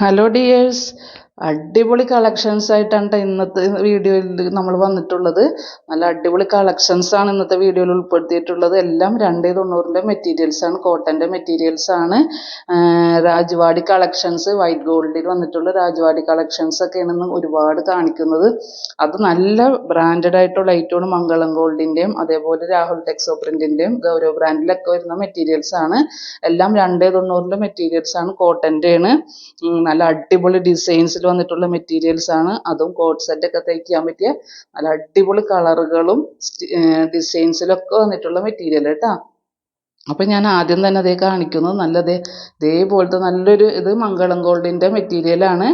hello dears. അടിപൊളി collections ആയിട്ടാണ് ട്ടോ ഇന്നത്തെ വീഡിയോയിൽ നമ്മൾ വന്നിട്ടുള്ളത്. നല്ല അടിപൊളി കളക്ഷൻസ് ആണ് ഇന്നത്തെ വീഡിയോയിൽ ഉൾപ്പെടുത്തിയിട്ടുള്ളത്. എല്ലാം രണ്ടേ തൊണ്ണൂറിന്റെ മെറ്റീരിയൽസ് ആണ് കോട്ടന്റെ മെറ്റീരിയൽസ് ആണ്. രാജവാടി കളക്ഷൻസ് വൈറ്റ് ഗോൾഡിൽ വന്നിട്ടുള്ള രാജ്വാടി കളക്ഷൻസ് ഒക്കെയാണ് ഇന്ന് ഒരുപാട് കാണിക്കുന്നത്. അത് നല്ല ബ്രാൻഡഡ് ആയിട്ടുള്ള ഐറ്റമാണ് മംഗളം ഗോൾഡിന്റെയും അതേപോലെ രാഹുൽ ടെക്സോ പ്രിന്റിന്റെയും ഗൗരവ് ബ്രാൻഡിലൊക്കെ വരുന്ന മെറ്റീരിയൽസ് ആണ്. എല്ലാം രണ്ടേ തൊണ്ണൂറിന്റെ മെറ്റീരിയൽസ് ആണ് കോട്ടന്റെ ആണ് നല്ല അടിപൊളി ഡിസൈൻസിൽ വന്നിട്ടുള്ള മെറ്റീരിയൽസ് ആണ്. അതും കോട്ട് സെറ്റ് ഒക്കെ തയ്ക്കാൻ പറ്റിയ നല്ല അടിപൊളി കളറുകളും ഡിസൈൻസിലൊക്കെ വന്നിട്ടുള്ള മെറ്റീരിയൽ കേട്ടോ അപ്പം ഞാൻ ആദ്യം തന്നെ അതേ കാണിക്കുന്നു നല്ലതേ ഇതേപോലത്തെ നല്ലൊരു ഇത് മംഗളം ഗോൾഡിന്റെ മെറ്റീരിയലാണ്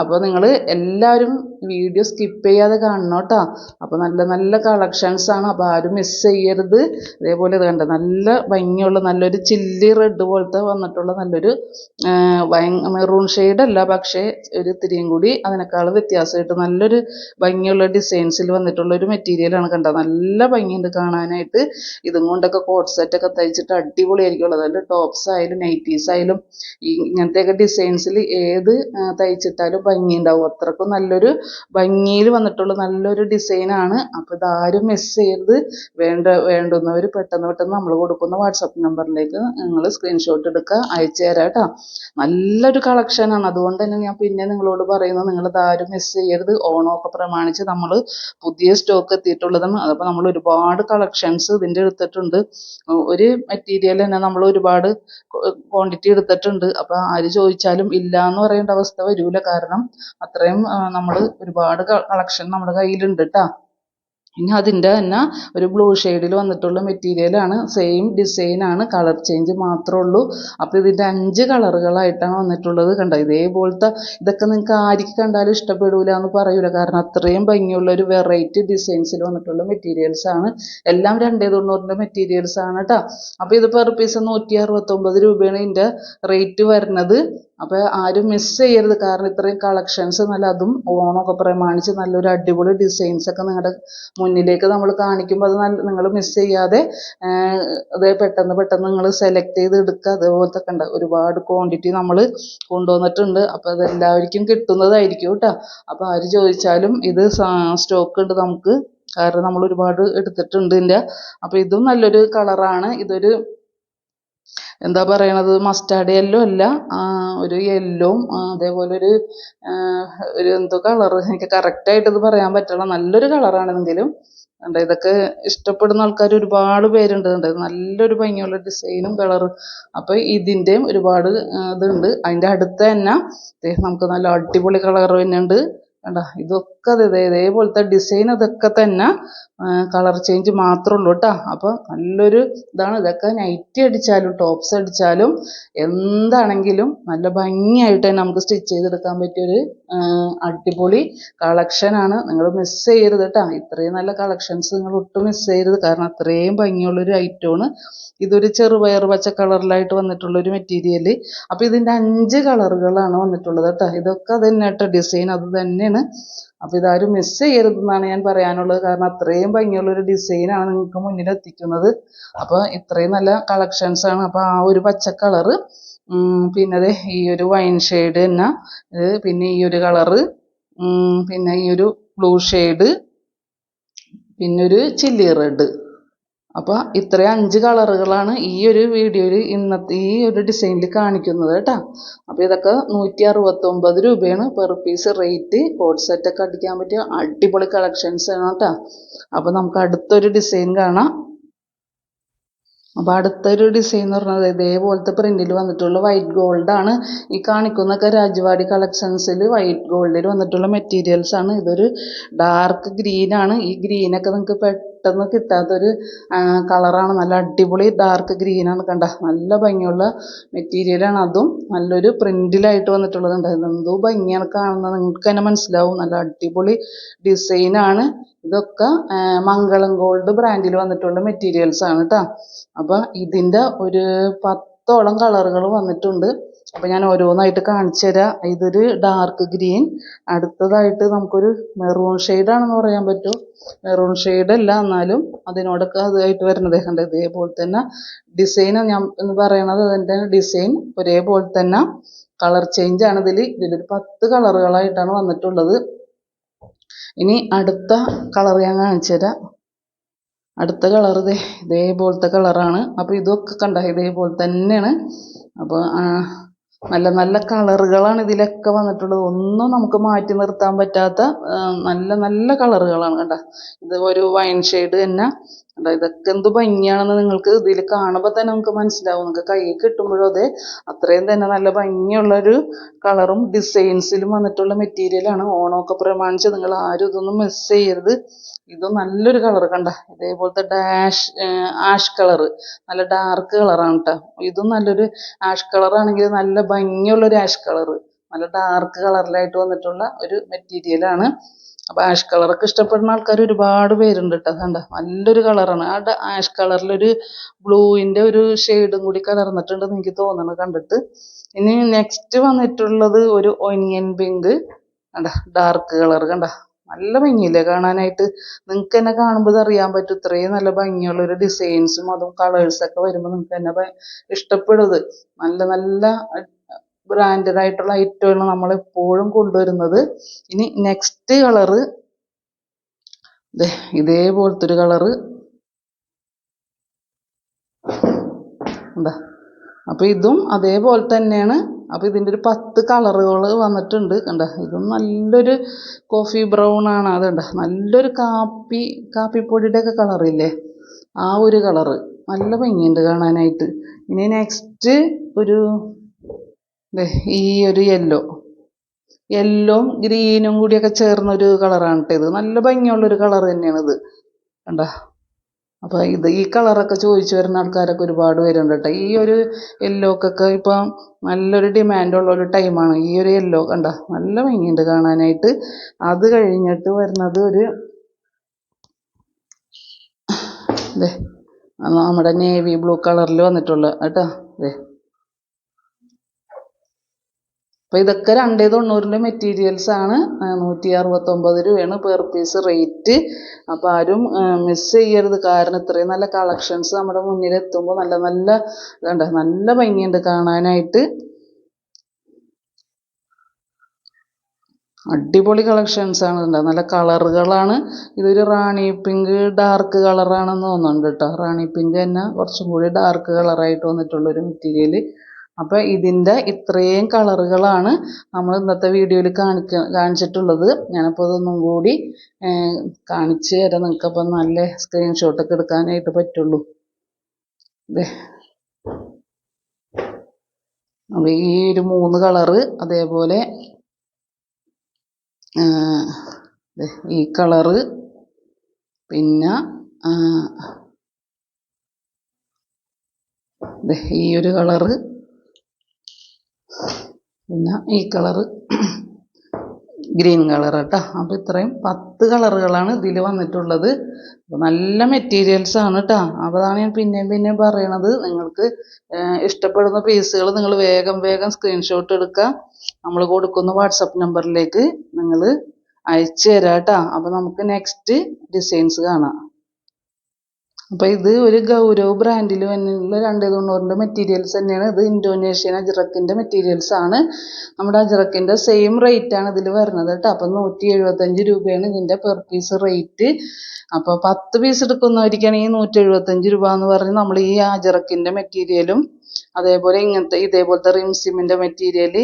അപ്പോൾ നിങ്ങൾ എല്ലാവരും വീഡിയോ സ്കിപ്പ് ചെയ്യാതെ കാണണം കേട്ടോ. അപ്പോൾ നല്ല നല്ല കളക്ഷൻസ് ആണ്. അപ്പോൾ ആരും മിസ് ചെയ്യരുത്. അതേപോലെ ഇത് കണ്ട? നല്ല ഭംഗിയുള്ള നല്ലൊരു ചില്ലി റെഡ് പോലത്തെ വന്നിട്ടുള്ള നല്ലൊരു മെറൂൺ അല്ല പക്ഷേ ഒരു ഇത്തിരിയും കൂടി അതിനേക്കാൾ വ്യത്യാസമായിട്ട് നല്ലൊരു ഭംഗിയുള്ള ഡിസൈൻസിൽ വന്നിട്ടുള്ള ഒരു മെറ്റീരിയലാണ് കണ്ടത് നല്ല ഭംഗിയുണ്ട് കാണാനായിട്ട്. ഇതും കൊണ്ടൊക്കെ കോട്ട് സെറ്റൊക്കെ തയ്ച്ചിട്ട് അടിപൊളിയായിരിക്കും ഉള്ളത്. അതിൽ ടോപ്സ് ആയാലും നൈറ്റീസ് ആയാലും ഇങ്ങനത്തെയൊക്കെ ഡിസൈൻസിൽ ഏത് തയ്ച്ചിട്ടാലും ഭംഗിയുണ്ടാവും. അത്രക്കും നല്ലൊരു ഭംഗിയിൽ വന്നിട്ടുള്ള നല്ലൊരു ഡിസൈനാണ് അപ്പോൾ ഇതാരും മിസ് ചെയ്യരുത്. വേണ്ട വേണ്ടുന്നവർ പെട്ടെന്ന് പെട്ടെന്ന് നമ്മൾ കൊടുക്കുന്ന വാട്സപ്പ് നമ്പറിലേക്ക് നിങ്ങൾ സ്ക്രീൻഷോട്ട് എടുക്കുക അയച്ചു തരാം കേട്ടോ നല്ലൊരു കളക്ഷനാണ് അതുകൊണ്ട് തന്നെ ഞാൻ പിന്നെ നിങ്ങളോട് പറയുന്നത് നിങ്ങൾ ഇതാരും മിസ് ചെയ്യരുത്. ഓണമൊക്കെ പ്രമാണിച്ച് നമ്മൾ പുതിയ സ്റ്റോക്ക് എത്തിയിട്ടുള്ളതും. അതപ്പോൾ നമ്മൾ ഒരുപാട് കളക്ഷൻസ് ഇതിന്റെ എടുത്തിട്ടുണ്ട്. ഒരു മെറ്റീരിയൽ തന്നെ നമ്മൾ ഒരുപാട് ക്വാണ്ടിറ്റി എടുത്തിട്ടുണ്ട്. അപ്പോൾ ആര് ചോദിച്ചാലും ഇല്ല എന്ന് പറയേണ്ട അവസ്ഥ വരില്ല കാരണം അത്രയും നമ്മൾ ഒരുപാട് കളക്ഷൻ നമ്മുടെ കയ്യിലുണ്ട് കേട്ടോ ഇനി അതിന്റെ തന്നെ ഒരു ബ്ലൂ ഷെയ്ഡിൽ വന്നിട്ടുള്ള മെറ്റീരിയലാണ് സെയിം ഡിസൈനാണ് കളർ ചേഞ്ച് മാത്രമേ ഉള്ളൂ. അപ്പോൾ ഇതിന്റെ അഞ്ച് കളറുകളായിട്ടാണ് വന്നിട്ടുള്ളത് കണ്ടോ? ഇതേപോലത്തെ ഇതൊക്കെ നിങ്ങൾക്ക് ആർക്ക് കണ്ടാലും ഇഷ്ടപ്പെടൂല എന്ന് പറയൂല. കാരണം അത്രയും ഭംഗിയുള്ള ഒരു വെറൈറ്റി ഡിസൈൻസിൽ വന്നിട്ടുള്ള മെറ്റീരിയൽസ് ആണ്. എല്ലാം രണ്ടേ തൊണ്ണൂറിന്റെ മെറ്റീരിയൽസ് ആണ് കേട്ടോ അപ്പോൾ ഇത് പെർ പീസ് നൂറ്റി അറുപത്തൊമ്പത് രൂപയാണ് ഇതിന്റെ റേറ്റ് വരുന്നത്. അപ്പോൾ ആരും മിസ് ചെയ്യരുത്. കാരണം ഇത്രയും കളക്ഷൻസ് നല്ല അതും ഓണമൊക്കെ പ്രമാണിച്ച് നല്ലൊരു അടിപൊളി ഡിസൈൻസ് ഒക്കെ നിങ്ങളുടെ മുന്നിലേക്ക് നമ്മൾ കാണിക്കുമ്പോൾ അത് നല്ല നിങ്ങൾ മിസ് ചെയ്യാതെ അത് പെട്ടെന്ന് പെട്ടെന്ന് നിങ്ങൾ സെലക്ട് ചെയ്ത് എടുക്കുക അതുപോലത്തെ ഒക്കെ ഉണ്ട്. ഒരുപാട് ക്വാണ്ടിറ്റി നമ്മൾ കൊണ്ടുവന്നിട്ടുണ്ട്. അപ്പോൾ അത് എല്ലാവർക്കും കിട്ടുന്നതായിരിക്കും കേട്ടോ. അപ്പോൾ ആര് ചോദിച്ചാലും ഇത് സ്റ്റോക്ക് ഉണ്ട് നമുക്ക്. കാരണം നമ്മൾ ഒരുപാട് എടുത്തിട്ടുണ്ട് ഇതിന്റെ അപ്പോൾ ഇതും നല്ലൊരു കളറാണ് ഇതൊരു എന്താ പറയണത്? മസ്റ്റാർഡ് യെല്ലോ അല്ല. ഒരു യെല്ലോവും അതേപോലെ ഒരു ഒരു എന്തോ കളർ എനിക്ക് കറക്റ്റായിട്ട് ഇത് പറയാൻ പറ്റില്ല നല്ലൊരു കളറാണെങ്കിലും കണ്ടോ ഇതൊക്കെ ഇഷ്ടപ്പെടുന്ന ആൾക്കാർ ഒരുപാട് പേരുണ്ട്. ഇത് നല്ലൊരു ഭംഗിയുള്ള ഡിസൈനും കളർ അപ്പോൾ ഇതിന്റെയും ഒരുപാട് ഇതുണ്ട്. അതിന്റെ അടുത്ത് തന്നെ നമുക്ക് നല്ല അടിപൊളി കളർ തന്നെ ഉണ്ട് കണ്ടോ? ഇതൊക്കെ ഇതേപോലത്തെ ഡിസൈൻ ഇതൊക്കെ തന്നെ കളർ ചേഞ്ച് മാത്രമേ ഉള്ളൂ കേട്ടോ അപ്പോൾ നല്ലൊരു ഇതാണ്. ഇതൊക്കെ നൈറ്റി അടിച്ചാലും ടോപ്സ് അടിച്ചാലും എന്താണെങ്കിലും നല്ല ഭംഗിയായിട്ട് തന്നെ നമുക്ക് സ്റ്റിച്ച് ചെയ്തെടുക്കാൻ പറ്റിയൊരു അടിപൊളി കളക്ഷനാണ് നിങ്ങൾ മിസ് ചെയ്യരുത് കേട്ടോ ഇത്രയും നല്ല കളക്ഷൻസ് നിങ്ങൾ ഒട്ടും മിസ് ചെയ്യരുത്. കാരണം അത്രയും ഭംഗിയുള്ളൊരു ഐറ്റമാണ് ഇതൊരു ചെറുപയർ പച്ച കളറിലായിട്ട് വന്നിട്ടുള്ളൊരു മെറ്റീരിയൽ അപ്പോൾ ഇതിന്റെ അഞ്ച് കളറുകളാണ് വന്നിട്ടുള്ളത് കേട്ടോ ഇതൊക്കെ അത് തന്നെ ഡിസൈൻ അത് തന്നെയാണ് അപ്പോൾ ഇതാരും മിസ് ചെയ്യരുതെന്നാണ് ഞാൻ പറയാനുള്ളത്. കാരണം അത്രയും ഭംഗിയുള്ളൊരു ഡിസൈനാണ് നിങ്ങൾക്ക് മുന്നിൽ എത്തിക്കുന്നത്. അപ്പോൾ ഇത്രയും നല്ല കളക്ഷൻസ് ആണ്. അപ്പോൾ ആ ഒരു പച്ച കളറ് പിന്നെ ദേ ഈ ഒരു വൈൻ ഷെയ്ഡ് തന്നെ. ഇത് പിന്നെ ഈ ഒരു കളറ് പിന്നെ ഈ ഒരു ബ്ലൂ ഷെയ്ഡ് പിന്നെ ഒരു ചില്ലി റെഡ് അപ്പോൾ ഇത്രയും അഞ്ച് കളറുകളാണ് ഈ ഒരു വീഡിയോയിൽ ഇന്നത്തെ ഈ ഒരു ഡിസൈനിൽ കാണിക്കുന്നത് കേട്ടോ. അപ്പോൾ ഇതൊക്കെ നൂറ്റി അറുപത്തൊമ്പത് രൂപയാണ് പെർ പീസ് റേറ്റ് കോഡ് സെറ്റൊക്കെ അടിക്കാൻ പറ്റിയ അടിപൊളി കളക്ഷൻസ് ആണ് കേട്ടോ. അപ്പോൾ നമുക്ക് അടുത്തൊരു ഡിസൈൻ കാണാം. അപ്പോൾ അടുത്തൊരു ഡിസൈൻ എന്ന് പറഞ്ഞത് ഇതേപോലത്തെ പ്രിന്റിൽ വന്നിട്ടുള്ള വൈറ്റ് ഗോൾഡ് ആണ്. ഈ കാണിക്കുന്നൊക്കെ രാജവാടി കളക്ഷൻസിൽ വൈറ്റ് ഗോൾഡിൽ വന്നിട്ടുള്ള മെറ്റീരിയൽസ് ആണ്. ഇതൊരു ഡാർക്ക് ഗ്രീൻ ആണ്. ഈ ഗ്രീനൊക്കെ നിങ്ങൾക്ക് പെട്ടെന്ന് കിട്ടാത്തൊരു കളറാണ്. നല്ല അടിപൊളി ഡാർക്ക് ഗ്രീനാണ് കണ്ട. നല്ല ഭംഗിയുള്ള മെറ്റീരിയലാണ് അതും. നല്ലൊരു പ്രിന്റിലായിട്ട് വന്നിട്ടുള്ളത് ഉണ്ട് എന്തോ ഭംഗിയാണ് കാണുന്നത്. നിങ്ങൾക്ക് തന്നെ മനസ്സിലാവും. നല്ല അടിപൊളി ഡിസൈനാണ് ഇതൊക്കെ മംഗളം ഗോൾഡ് ബ്രാൻഡിൽ വന്നിട്ടുള്ള മെറ്റീരിയൽസ് ആണ് കേട്ടോ അപ്പോൾ ഇതിന്റെ ഒരു പത്തോളം കളറുകൾ വന്നിട്ടുണ്ട്. അപ്പോൾ ഞാൻ ഓരോന്നായിട്ട് കാണിച്ചു തരാം. ഇതൊരു ഡാർക്ക് ഗ്രീൻ അടുത്തതായിട്ട് നമുക്കൊരു മെറൂൺ ആണെന്ന് പറയാൻ പറ്റും. മെറൂൺ അല്ല എന്നാലും അതിനോടൊക്കെ അതായിട്ട് വരുന്നത്. കണ്ടോ ഇതേപോലെ തന്നെ ഡിസൈൻ ഞാൻ എന്ന് പറയുന്നത് അതിന്റെ ഡിസൈൻ ഒരേപോലെ തന്നെ കളർ ചേഞ്ച് ആണ് ഇതിൽ ഇതിലൊരു പത്ത് കളറുകളായിട്ടാണ് വന്നിട്ടുള്ളത്. ഇനി അടുത്ത കളർ ഞാൻ കാണിച്ചു തരാം. അടുത്ത കളർ ഇതേ ഇതേപോലത്തെ കളറാണ് അപ്പോൾ ഇതൊക്കെ കണ്ട? ഇതേപോലെ തന്നെയാണ്. അപ്പോൾ നല്ല നല്ല കളറുകളാണ് ഇതിലൊക്കെ വന്നിട്ടുള്ളത്. ഒന്നും നമുക്ക് മാറ്റി നിർത്താൻ പറ്റാത്ത നല്ല നല്ല കളറുകളാണ് കണ്ട. ഇത് ഒരു വൈൻ ഷെയ്ഡ് തന്നെ. കണ്ട ഇതൊക്കെ എന്ത് ഭംഗിയാണെന്ന് നിങ്ങൾക്ക് ഇതിൽ കാണുമ്പോൾ തന്നെ നമുക്ക് മനസ്സിലാവും. നിങ്ങൾക്ക് കയ്യിൽ കിട്ടുമ്പോഴും അതെ അത്രയും തന്നെ നല്ല ഭംഗിയുള്ളൊരു കളറും ഡിസൈൻസിലും വന്നിട്ടുള്ള മെറ്റീരിയലാണ് ഓണമൊക്കെ പ്രമാണിച്ച് നിങ്ങൾ ആരും ഇതൊന്നും മിസ് ചെയ്യരുത്. ഇത് നല്ലൊരു കളർ കണ്ട. ഇതേപോലത്തെ ഡാഷ് ആഷ് കളർ നല്ല ഡാർക്ക് കളറാണ് കേട്ടോ. ഇതും നല്ലൊരു ആഷ് കളറാണെങ്കിൽ നല്ല ഭംഗിയുള്ളൊരു ആഷ് കളർ നല്ല ഡാർക്ക് കളറിലായിട്ട് വന്നിട്ടുള്ള ഒരു മെറ്റീരിയലാണ് അപ്പോൾ ആഷ് കളറൊക്കെ ഇഷ്ടപ്പെടുന്ന ആൾക്കാർ ഒരുപാട് പേരുണ്ട് കേട്ടോ കണ്ട? നല്ലൊരു കളറാണ് ആ ആഷ് കളറിലൊരു ബ്ലൂവിന്റെ ഒരു ഷെയ്ഡും കൂടി കലർന്നിട്ടുണ്ടെന്ന് എനിക്ക് തോന്നുന്നു കണ്ടിട്ട്. ഇനി നെക്സ്റ്റ് വന്നിട്ടുള്ളത് ഒരു ഒനിയൻ പിങ്ക് കണ്ട? ഡാർക്ക് കളർ കണ്ട? നല്ല ഭംഗിയില്ലേ കാണാനായിട്ട്? നിങ്ങൾക്ക് തന്നെ കാണുമ്പോൾ അറിയാൻ പറ്റും. ഇത്രയും നല്ല ഭംഗിയുള്ള ഒരു ഡിസൈൻസും അതും കളേഴ്സൊക്കെ വരുമ്പോൾ നിങ്ങൾക്ക് തന്നെ ഇഷ്ടപ്പെടുന്നത് നല്ല നല്ല ബ്രാൻഡഡ് ആയിട്ടുള്ള ഐറ്റമാണ് നമ്മൾ എപ്പോഴും കൊണ്ടുവരുന്നത്. ഇനി നെക്സ്റ്റ് കളറ് ഇതേപോലത്തെ ഒരു കളറ് എന്താ? അപ്പോൾ ഇതും അതേപോലെ തന്നെയാണ്. അപ്പോൾ ഇതിന്റെ ഒരു പത്ത് കളറുകൾ വന്നിട്ടുണ്ട്. കണ്ട? ഇതും നല്ലൊരു കോഫി ബ്രൗൺ ആണ്. അതുണ്ട നല്ലൊരു കാപ്പി കാപ്പിപ്പൊടിയുടെ ഒക്കെ കളറില്ലേ ആ ഒരു കളറ് നല്ല ഭംഗിയുണ്ട് കാണാനായിട്ട്. ഇനി നെക്സ്റ്റ് ഒരു ഈ ഒരു യെല്ലോ യെല്ലോ ഗ്രീനും കൂടിയൊക്കെ ചേർന്നൊരു കളറാണ് കേട്ടോ ഇത്. നല്ല ഭംഗിയുള്ളൊരു കളർ തന്നെയാണ് ഇത് കണ്ട? അപ്പോൾ ഇത് ഈ കളറൊക്കെ ചോദിച്ചു വരുന്ന ആൾക്കാരൊക്കെ ഒരുപാട് പേരുണ്ട് കേട്ടോ ഈ ഒരു യെല്ലോക്കൊക്കെ ഇപ്പം നല്ലൊരു ഡിമാൻഡുള്ള ഒരു ടൈമാണ് ഈ ഒരു യെല്ലോ കണ്ട? നല്ല ഭംഗിയുണ്ട് കാണാനായിട്ട്. അത് കഴിഞ്ഞിട്ട് വരുന്നത് ഒരു അത് നമ്മുടെ നേവി ബ്ലൂ കളറിൽ വന്നിട്ടുള്ള കേട്ടോ? ദേ. അപ്പോൾ ഇതൊക്കെ രണ്ടേ തൊണ്ണൂറിന്റെ മെറ്റീരിയൽസ് ആണ്. നൂറ്റി അറുപത്തൊമ്പത് രൂപയാണ് പെർ പീസ് റേറ്റ് അപ്പോൾ ആരും മിസ് ചെയ്യരുത്. കാരണം ഇത്രയും നല്ല കളക്ഷൻസ് നമ്മുടെ മുന്നിൽ എത്തുമ്പോൾ നല്ല നല്ല ഇതുണ്ട്. നല്ല ഭംഗിയുണ്ട് കാണാനായിട്ട്. അടിപൊളി കളക്ഷൻസ് ആണ് ഉണ്ട് നല്ല കളറുകളാണ്. ഇതൊരു റാണി പിങ്ക് ഡാർക്ക് കളറാണെന്ന് തോന്നുന്നുണ്ട് കേട്ടോ. റാണി പിങ്ക് തന്നെ കുറച്ചും കൂടി ഡാർക്ക് കളറായിട്ട് വന്നിട്ടുള്ളൊരു മെറ്റീരിയൽ അപ്പോൾ ഇതിന്റെ ഇത്രയും കളറുകളാണ് നമ്മൾ ഇന്നത്തെ വീഡിയോയിൽ കാണിക്ക കാണിച്ചിട്ടുള്ളത്. ഞാനപ്പോൾ ഇതൊന്നും കൂടി കാണിച്ച് തരാം. നിങ്ങൾക്ക് അപ്പം നല്ല സ്ക്രീൻഷോട്ടൊക്കെ എടുക്കാനായിട്ട് പറ്റുള്ളൂ. ദേ. അപ്പോൾ ഈ ഒരു മൂന്ന് കളറ് അതേപോലെ ഈ കളറ് പിന്നെ ഈ ഒരു കളറ് പിന്നെ ഈ കളറ് ഗ്രീൻ കളർ കേട്ടോ. അപ്പോൾ ഇത്രയും പത്ത് കളറുകളാണ് ഇതിൽ വന്നിട്ടുള്ളത്. നല്ല മെറ്റീരിയൽസ് ആണ് കേട്ടോ. അപ്പോഴാണ് ഞാൻ പിന്നെയും പിന്നെയും പറയണത്. നിങ്ങൾക്ക് ഇഷ്ടപ്പെടുന്ന പീസുകൾ നിങ്ങൾ വേഗം വേഗം സ്ക്രീൻഷോട്ട് എടുക്കുക. നമ്മൾ കൊടുക്കുന്ന വാട്സപ്പ് നമ്പറിലേക്ക് നിങ്ങൾ അയച്ചു തരാം കേട്ടോ. അപ്പോൾ നമുക്ക് നെക്സ്റ്റ് ഡിസൈൻസ് കാണാം. അപ്പോൾ ഇത് ഒരു ഗൗരവ് ബ്രാൻഡിൽ വന്നിട്ടുള്ള രണ്ട് തൊണ്ണൂറിന്റെ മെറ്റീരിയൽസ് തന്നെയാണ്. ഇത് ഇന്തോനേഷ്യൻ അജ്രക്കിന്റെ മെറ്റീരിയൽസ് ആണ്. നമ്മുടെ അജ്രക്കിന്റെ സെയിം റേറ്റ് ആണ് ഇതിൽ വരുന്നത് കേട്ടോ. അപ്പോൾ നൂറ്റി എഴുപത്തഞ്ച് രൂപയാണ് ഇതിന്റെ പെർ പീസ് റേറ്റ് അപ്പോൾ പത്ത് പീസ് എടുക്കുന്നവർക്കാണെങ്കിൽ നൂറ്റി എഴുപത്തഞ്ച് രൂപ എന്ന് പറഞ്ഞ് നമ്മൾ ഈ അജ്രക്കിന്റെ മെറ്റീരിയലും അതേപോലെ ഇങ്ങനത്തെ ഇതേപോലത്തെ റിംസിമിന്റെ മെറ്റീരിയൽ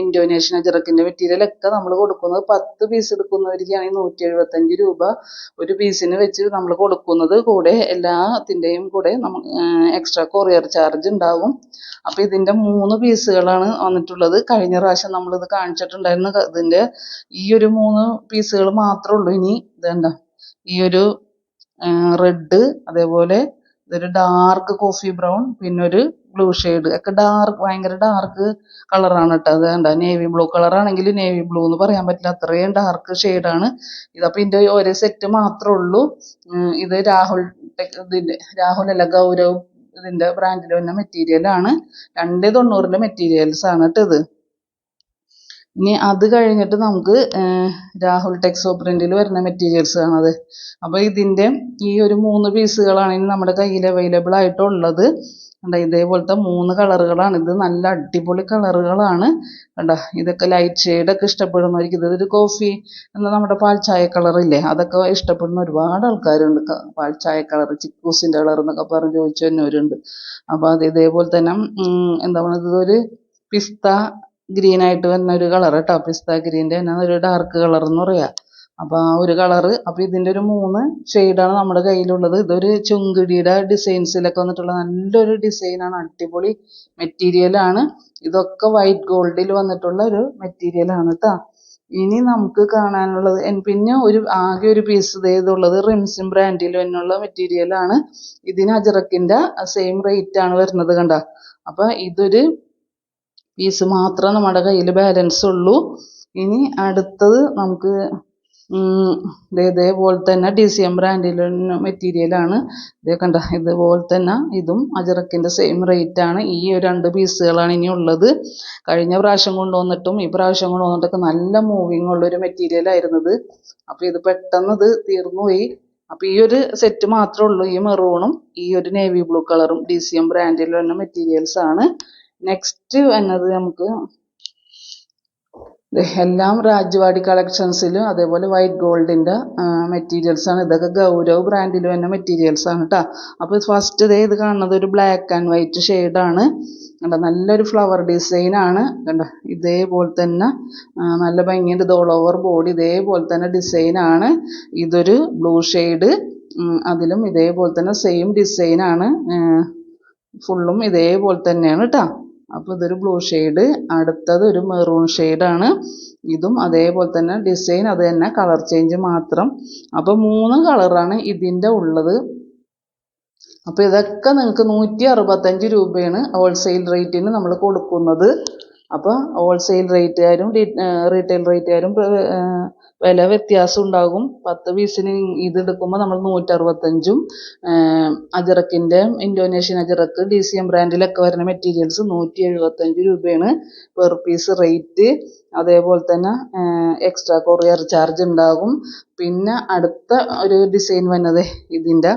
ഇന്തോനേഷ്യൻ അജ്രക്കിന്റെ മെറ്റീരിയൽ ഒക്കെ നമ്മൾ കൊടുക്കുന്നത് പത്ത് പീസ് എടുക്കുന്നവർക്കാണെങ്കിൽ നൂറ്റി എഴുപത്തഞ്ച് രൂപ ഒരു പീസിന് വെച്ച് നമ്മൾ കൊടുക്കുന്നത്. കൂടെ എല്ലാത്തിന്റെയും കൂടെ നമുക്ക് എക്സ്ട്രാ കൊറിയർ ചാർജ് ഉണ്ടാവും. അപ്പോൾ ഇതിന്റെ മൂന്ന് പീസുകളാണ് വന്നിട്ടുള്ളത്. കഴിഞ്ഞ പ്രാവശ്യം നമ്മളിത് കാണിച്ചിട്ടുണ്ടായിരുന്നു. ഇതിന്റെ ഈ ഒരു മൂന്ന് പീസുകൾ മാത്രമേ ഉള്ളൂ ഇനി. ഇതേണ്ട. ഈ ഒരു റെഡ് അതേപോലെ ഇതൊരു ഡാർക്ക് കോഫി ബ്രൗൺ പിന്നെ ഒരു ബ്ലൂ ഷെയ്ഡ് ഒക്കെ ഡാർക്ക് ഭയങ്കര ഡാർക്ക് കളറാണ് കേട്ടോ അത് കണ്ട? നേവി ബ്ലൂ കളറാണെങ്കിൽ നേവി ബ്ലൂ എന്ന് പറയാൻ പറ്റില്ല. അത്രയും ഡാർക്ക് ഷെയ്ഡാണ് ഇതപ്പോൾ ഇതിന്റെ ഒരു സെറ്റ് മാത്രമേ ഉള്ളൂ. ഇത് രാഹുൽ ഇതിന്റെ രാഹുൽ അല്ല ഗൗരവ് ഇതിന്റെ ബ്രാൻഡിൽ വന്ന മെറ്റീരിയലാണ് രണ്ട് മെറ്റീരിയൽസ് ആണ് കേട്ടോ ഇത്. ഇനി അത് കഴിഞ്ഞിട്ട് നമുക്ക് രാഹുൽ ടെക്സോ പ്രിന്റിൽ വരുന്ന മെറ്റീരിയൽസ് ആണത് അപ്പോൾ ഇതിന്റെ ഈ ഒരു മൂന്ന് പീസുകളാണ് ഇനി നമ്മുടെ കയ്യിൽ അവൈലബിൾ ആയിട്ടുള്ളത്. കണ്ട ഇതേപോലത്തെ മൂന്ന് കളറുകളാണ്. ഇത് നല്ല അടിപൊളി കളറുകളാണ്. കണ്ട ഇതൊക്കെ ലൈറ്റ് ഷെയ്ഡൊക്കെ ഇഷ്ടപ്പെടുന്നവർക്ക് ഒരു കോഫി എന്ന നമ്മുടെ പാൽ ചായ കളറില്ലേ അതൊക്കെ ഇഷ്ടപ്പെടുന്ന ഒരുപാട് ആൾക്കാരുണ്ട്. പാൽച്ചായ പാൽ ചായ കളർ ചിക്കൂസിന്റെ കളർ എന്നൊക്കെ പറഞ്ഞ് ചോദിച്ചു തന്നവരുണ്ട് അപ്പോൾ അത് ഇതേപോലെ തന്നെ എന്താ പറയുക ഇതൊരു പിസ്ത ഗ്രീൻ ആയിട്ട് വരുന്ന ഒരു കളർ കേട്ടോ പിസ്ത ഗ്രീന്റെ തന്നെ ഒരു ഡാർക്ക് കളർ എന്ന് പറയാം. അപ്പോൾ ആ ഒരു കളറ് അപ്പോൾ ഇതിന്റെ ഒരു മൂന്ന് ഷെയ്ഡാണ് നമ്മുടെ കയ്യിലുള്ളത്. ഇതൊരു ചുങ്കിടിയുടെ ഡിസൈൻസിലൊക്കെ വന്നിട്ടുള്ള നല്ലൊരു ഡിസൈനാണ് അടിപൊളി മെറ്റീരിയലാണ് ഇതൊക്കെ വൈറ്റ് ഗോൾഡിൽ വന്നിട്ടുള്ള ഒരു മെറ്റീരിയലാണ് കേട്ടോ ഇനി നമുക്ക് കാണാനുള്ളത് പിന്നെ ഒരു ആകെ ഒരു പീസ് ഇതുള്ളത് റിംസിം ബ്രാൻഡിൽ തന്നെയുള്ള മെറ്റീരിയലാണ് ഇതിന് അജറക്കിന്റെ സെയിം റേറ്റ് ആണ് വരുന്നത് കണ്ട. അപ്പോൾ ഇതൊരു പീസ് മാത്രം നമ്മുടെ കയ്യിൽ ബാലൻസ് ഉള്ളൂ. ഇനി അടുത്തത് നമുക്ക് ഇതേപോലെ തന്നെ ഡി സി എം ബ്രാൻഡിൽ മെറ്റീരിയലാണ് ഇതേ കണ്ട ഇതുപോലെ തന്നെ ഇതും അജറക്കിന്റെ സെയിം റേറ്റ് ആണ്. ഈ രണ്ട് പീസുകളാണ് ഇനി ഉള്ളത്. കഴിഞ്ഞ പ്രാവശ്യം കൊണ്ടുവന്നിട്ടും ഈ പ്രാവശ്യം കൊണ്ടുവന്നിട്ടൊക്കെ നല്ല മൂവിങ് ഉള്ളൊരു മെറ്റീരിയൽ ആയിരുന്നത്. അപ്പോൾ ഇത് പെട്ടെന്ന് ഇത് തീർന്നുപോയി. അപ്പോൾ ഈ ഒരു സെറ്റ് മാത്രമേ ഉള്ളൂ ഈ മെറൂണും ഈ ഒരു നേവി ബ്ലൂ കളറും ഡി സി എം വരുന്ന മെറ്റീരിയൽസ് ആണ്. നെക്സ്റ്റ് വന്നത് നമുക്ക് എല്ലാം രാജ്വാടി കളക്ഷൻസിലും അതേപോലെ വൈറ്റ് ഗോൾഡിന്റെ ആണ്. ഇതൊക്കെ ഗൗരവ് ബ്രാൻഡിൽ മെറ്റീരിയൽസ് ആണ് കേട്ടോ അപ്പോൾ ഫസ്റ്റ് ദേ ഇത് കാണുന്നത് ഒരു ബ്ലാക്ക് ആൻഡ് വൈറ്റ് ഷെയ്ഡാണ് കണ്ടോ? നല്ലൊരു ഫ്ലവർ ഡിസൈൻ ആണ്. കണ്ടോ? ഇതേപോലെ തന്നെ നല്ല ഭംഗിയുണ്ട്. ഇത് ഓൾ ഓവർ ബോഡി ഇതേപോലെ തന്നെ ഡിസൈൻ ആണ്. ഇതൊരു ബ്ലൂ ഷെയ്ഡ് അതിലും ഇതേപോലെ തന്നെ സെയിം ഡിസൈൻ ആണ്. ഫുള്ളും ഇതേപോലെ തന്നെയാണ് കേട്ടോ അപ്പോൾ ഇതൊരു ബ്ലൂ ഷെയ്ഡ് അടുത്തത് ഒരു മെറൂൺ ഷെയ്ഡാണ് ഇതും അതേപോലെ തന്നെ ഡിസൈൻ അത് തന്നെ കളർ ചേഞ്ച് മാത്രം. അപ്പോൾ മൂന്ന് കളറാണ് ഇതിന്റെ ഉള്ളത്. അപ്പോൾ ഇതൊക്കെ നിങ്ങൾക്ക് നൂറ്റി അറുപത്തഞ്ച് രൂപയാണ് ഹോൾസെയിൽ റേറ്റിന് നമ്മൾ കൊടുക്കുന്നത്. അപ്പോൾ ഹോൾസെയിൽ റേറ്റുകാരും റീറ്റെയിൽ റേറ്റുകാരും വില വ്യത്യാസം ഉണ്ടാകും. പത്ത് പീസിന് ഇത് എടുക്കുമ്പോൾ നമ്മൾ നൂറ്ററുപത്തഞ്ചും അജറക്കിന്റെ Indonesian ajrakh D C M ബ്രാൻഡിലൊക്കെ വരുന്ന മെറ്റീരിയൽസ് നൂറ്റി എഴുപത്തഞ്ച് രൂപയാണ് പെർ പീസ് റേറ്റ് അതേപോലെ തന്നെ എക്സ്ട്രാ കൊറിയർ ചാർജ് ഉണ്ടാകും. പിന്നെ അടുത്ത ഒരു ഡിസൈൻ വന്നത് ഇതിന്റെ.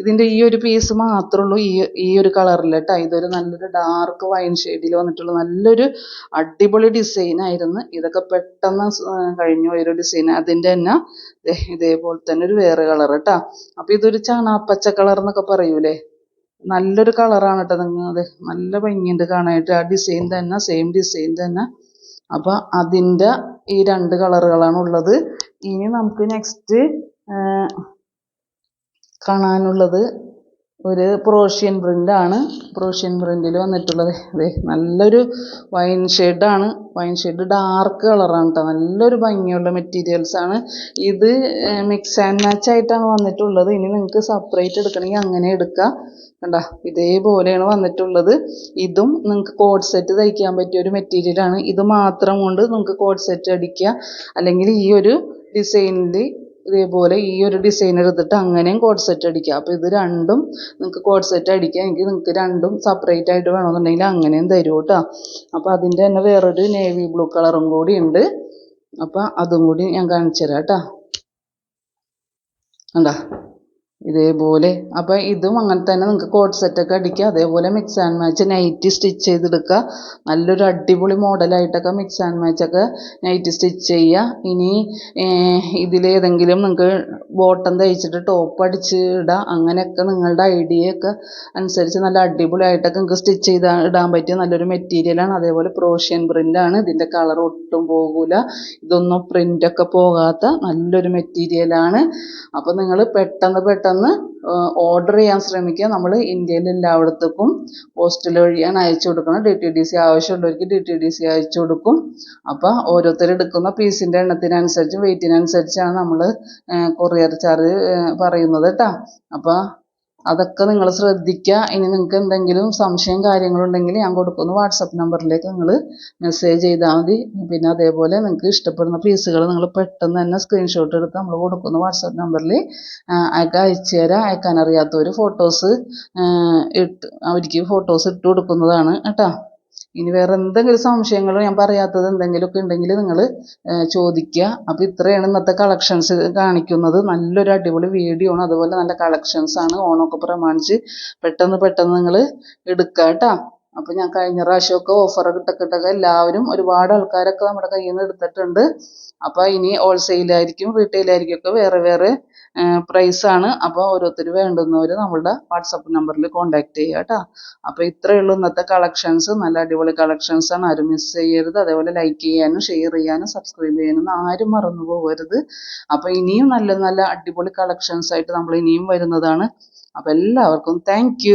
ഇതിന്റെ ഈ ഒരു പീസ് മാത്രമേ ഈ ഈ ഒരു കളറിൽ കേട്ടോ ഇതൊരു നല്ലൊരു ഡാർക്ക് വൈൻ ഷെയ്ഡിൽ വന്നിട്ടുള്ള നല്ലൊരു അടിപൊളി ഡിസൈൻ ആയിരുന്നു. ഇതൊക്കെ പെട്ടെന്ന് കഴിഞ്ഞു പോയൊരു ഡിസൈൻ അതിന്റെ തന്നെ ഇതേപോലെ തന്നെ ഒരു വേറെ കളർ കേട്ടോ അപ്പോൾ ഇതൊരു ചാണാപ്പച്ച കളർ എന്നൊക്കെ പറയൂലേ? നല്ലൊരു കളറാണ് കേട്ടോ നിങ്ങൾ അത് നല്ല ഭംഗിയുണ്ട് കാണാനായിട്ട്. ആ ഡിസൈൻ തന്നെ സെയിം ഡിസൈൻ തന്നെ. അപ്പോൾ അതിന്റെ ഈ രണ്ട് കളറുകളാണ് ഉള്ളത്. ഇനി നമുക്ക് നെക്സ്റ്റ് കാണാനുള്ളത് ഒരു പ്രോഷ്യൻ പ്രിന്റാണ് പ്രോഷ്യൻ പ്രിന്റിൽ വന്നിട്ടുള്ളത്. അതെ നല്ലൊരു വൈൻ ഷെയ്ഡാണ് വൈൻ ഷെയ്ഡ് ഡാർക്ക് കളറാണ് കേട്ടോ നല്ലൊരു ഭംഗിയുള്ള മെറ്റീരിയൽസ് ആണ്. ഇത് മിക്സ് ആൻഡ് മാച്ച് ആയിട്ടാണ് വന്നിട്ടുള്ളത്. ഇനി നിങ്ങൾക്ക് സെപ്പറേറ്റ് എടുക്കണമെങ്കിൽ അങ്ങനെ എടുക്കാം. കണ്ട ഇതേപോലെയാണ് വന്നിട്ടുള്ളത്. ഇതും നിങ്ങൾക്ക് കോഡ് സെറ്റ് തയ്ക്കാൻ പറ്റിയ ഒരു മെറ്റീരിയലാണ് ഇത് മാത്രം കൊണ്ട് നിങ്ങൾക്ക് കോഡ് സെറ്റ് അടിക്കുക. അല്ലെങ്കിൽ ഈ ഒരു ഡിസൈനിൽ ഇതേപോലെ ഈ ഒരു ഡിസൈൻ എടുത്തിട്ട് അങ്ങനെയും കോഡ് സെറ്റ് അടിക്കുക അപ്പോൾ ഇത് രണ്ടും നിങ്ങൾക്ക് കോഡ് സെറ്റ് എനിക്ക് നിങ്ങൾക്ക് രണ്ടും സെപ്പറേറ്റ് ആയിട്ട് വേണമെന്നുണ്ടെങ്കിൽ അങ്ങനെയും തരും കേട്ടോ അപ്പോൾ അതിന്റെ തന്നെ വേറൊരു നേവി ബ്ലൂ കളറും കൂടി ഉണ്ട്. അപ്പോൾ അതും കൂടി ഞാൻ കാണിച്ചു തരാം കേട്ടോ കണ്ടോ? ഇതേപോലെ. അപ്പോൾ ഇതും അങ്ങനെ തന്നെ നിങ്ങൾക്ക് കോട്ട് സെറ്റൊക്കെ അടിക്കുക അതേപോലെ mix and match nighty stitch ചെയ്തെടുക്കുക. നല്ലൊരു അടിപൊളി മോഡലായിട്ടൊക്കെ മിക്സ് ആൻഡ് മാച്ചൊക്കെ നൈറ്റി സ്റ്റിച്ച് ചെയ്യുക. ഇനി ഇതിലേതെങ്കിലും നിങ്ങൾക്ക് ബോട്ടം തയ്ച്ചിട്ട് ടോപ്പ് അടിച്ച് ഇടുക അങ്ങനെയൊക്കെ നിങ്ങളുടെ ഐഡിയയൊക്കെ അനുസരിച്ച് നല്ല അടിപൊളിയായിട്ടൊക്കെ നിങ്ങൾക്ക് സ്റ്റിച്ച് ചെയ്ത് ഇടാൻ പറ്റിയ നല്ലൊരു മെറ്റീരിയലാണ് അതേപോലെ പ്രോഷ്യൻ പ്രിന്റാണ് ഇതിന്റെ കളർ ഒട്ടും പോകില്ല ഇതൊന്നും പ്രിന്റൊക്കെ പോകാത്ത നല്ലൊരു മെറ്റീരിയലാണ് അപ്പോൾ നിങ്ങൾ പെട്ടെന്ന് പെട്ടെന്ന് ഓർഡർ ചെയ്യാൻ ശ്രമിക്കുക. നമ്മൾ ഇന്ത്യയിൽ എല്ലായിടത്തേക്കും പോസ്റ്റൽ വഴിയാണ് അയച്ചു കൊടുക്കുന്നത് ഡി ടി ഡി സി ആവശ്യമുള്ളവർക്ക് ഡി ടി ഡി സി അയച്ചു കൊടുക്കും. അപ്പോൾ ഓരോരുത്തർ എടുക്കുന്ന പീസിന്റെ എണ്ണത്തിനനുസരിച്ചും വെയിറ്റിനനുസരിച്ചാണ് നമ്മൾ കൊറിയർ ചാർജ് പറയുന്നത് കേട്ടോ. അപ്പോൾ അതൊക്കെ നിങ്ങൾ ശ്രദ്ധിക്കുക ഇനി നിങ്ങൾക്ക് എന്തെങ്കിലും സംശയം കാര്യങ്ങളുണ്ടെങ്കിൽ ഞാൻ കൊടുക്കുന്ന വാട്സപ്പ് നമ്പറിലേക്ക് നിങ്ങൾ മെസ്സേജ് ചെയ്താൽ മതി. പിന്നെ അതേപോലെ നിങ്ങൾക്ക് ഇഷ്ടപ്പെടുന്ന പീസുകൾ നിങ്ങൾ പെട്ടെന്ന് തന്നെ സ്ക്രീൻഷോട്ട് എടുത്ത് നമ്മൾ കൊടുക്കുന്ന വാട്സപ്പ് നമ്പറിൽ അയക്കാൻ അയച്ചു തരാം. അയക്കാൻ അറിയാത്തവർ ഫോട്ടോസ് ഇട്ട് അവർക്ക് ഫോട്ടോസ് ഇട്ട് കൊടുക്കുന്നതാണ് കേട്ടോ. ഇനി വേറെ എന്തെങ്കിലും സംശയങ്ങളോ ഞാൻ പറയാത്തത് എന്തെങ്കിലുമൊക്കെ ഉണ്ടെങ്കിൽ നിങ്ങൾ ചോദിക്കുക. അപ്പോൾ ഇത്രയാണ് ഇന്നത്തെ കളക്ഷൻസ് കാണിക്കുന്നത്. നല്ലൊരു അടിപൊളി വീഡിയോ ആണ്. അതുപോലെ നല്ല കളക്ഷൻസ് ആണ്. ഓണമൊക്കെ പ്രമാണിച്ച് പെട്ടെന്ന് പെട്ടെന്ന് നിങ്ങൾ എടുക്കുക കേട്ടോ. അപ്പോൾ ഞാൻ കഴിഞ്ഞ പ്രാവശ്യമൊക്കെ ഓഫർ കിട്ടക്കിട്ടൊക്കെ എല്ലാവരും ഒരുപാട് ആൾക്കാരൊക്കെ നമ്മുടെ കയ്യിൽ നിന്ന് എടുത്തിട്ടുണ്ട്. അപ്പോൾ ഇനി ഹോൾസെയിലായിരിക്കും റീറ്റെയിലായിരിക്കും ഒക്കെ വേറെ വേറെ പ്രൈസാണ് അപ്പോൾ ഓരോരുത്തർ വേണ്ടുന്നവർ നമ്മളുടെ വാട്സപ്പ് നമ്പറിൽ കോൺടാക്ട് ചെയ്യുക കേട്ടോ അപ്പോൾ ഇത്രയേ ഉള്ളൂ ഇന്നത്തെ കളക്ഷൻസ് നല്ല അടിപൊളി കളക്ഷൻസ് ആണ്. ആരും മിസ് ചെയ്യരുത്. അതേപോലെ ലൈക്ക് ചെയ്യാനും ഷെയർ ചെയ്യാനും സബ്സ്ക്രൈബ് ചെയ്യാനും ആരും മറന്നു പോകരുത്. അപ്പോൾ ഇനിയും നല്ല നല്ല അടിപൊളി കളക്ഷൻസ് ആയിട്ട് നമ്മൾ ഇനിയും വരുന്നതാണ്. അപ്പോൾ എല്ലാവർക്കും താങ്ക്